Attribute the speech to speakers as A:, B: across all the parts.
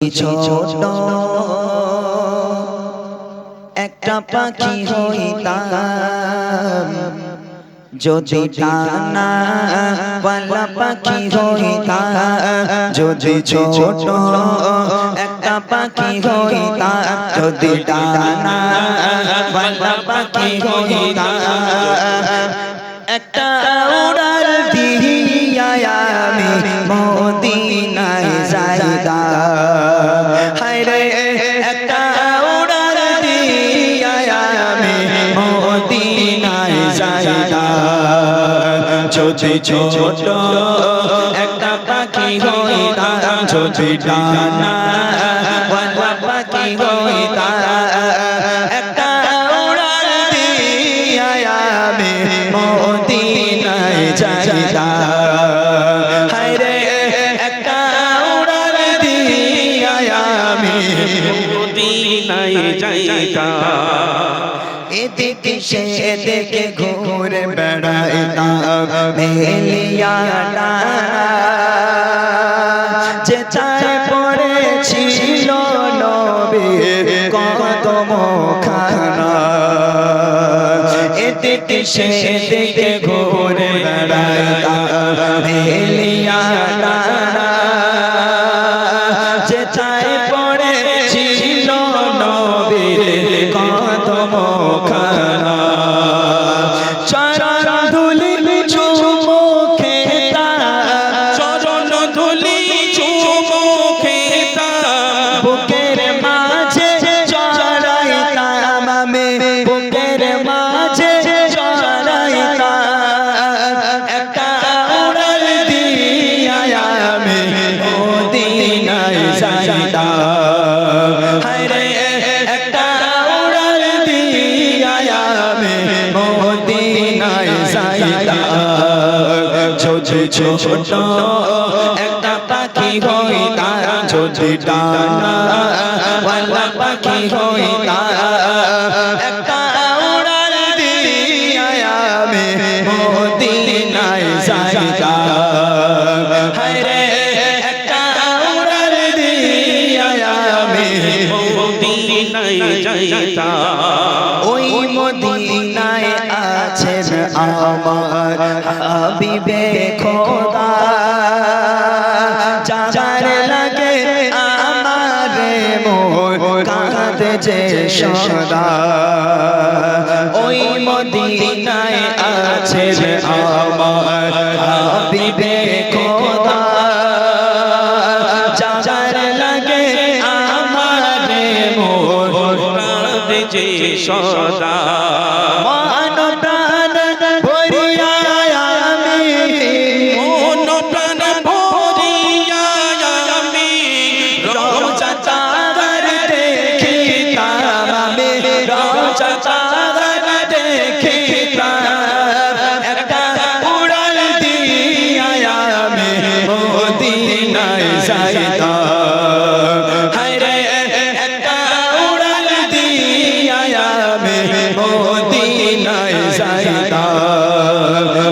A: ছোট একটা পাখি হইতাম যদি টানা পালা পাখি হইতাম যদি ছোট একটা পাখি হইতাম যদি টানা পালা পাখি হইতাম একটা একটা উড়াল দিয়া আমি মদিনায় যাইতাম। যদি ছোট একটা পাখি হইতাম ছোট ডানা। যাইতাম এদিকে সে এদিকে ঘুরে বেড়াইতাম মেলিয়া ডানা যে চায় পড়েছিল নবীর কদম খানা এদিকে সে এদিকে ঘুরে বেড়াইতাম ছোট ছোট একটা পাখি হইতাম যদি ডানা ওয়ালা পাখি হইতাম একটা উড়াল দিয়া আমি মদিনায় যাইতাম হায় রে একটা উড়াল দিয়া আমি
B: মদিনায় যাইতাম
A: আমার হাবিবে খোদা, যার লাগে আমার মোর কাঁদে যে সদা। ওই মদিনায় আছেন আমার হাবিবে খোদা, যার লাগে আমার
B: যে সদা।
A: মান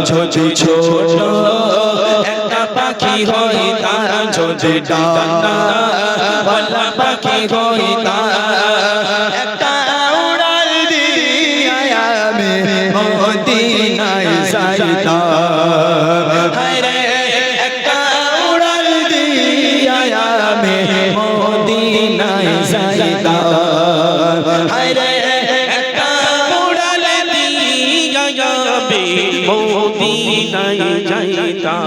A: যাইতাম ছোট, একটা পাখি হইতাম ছোট ডানা ভালা পাখি হইতাম একটা উড়াল দিয়া আমি মদিনায় যাইতাম। হায় রে, একটা উড়াল দিয়া আমি মদিনায়
B: মদিনায় যাইতাম।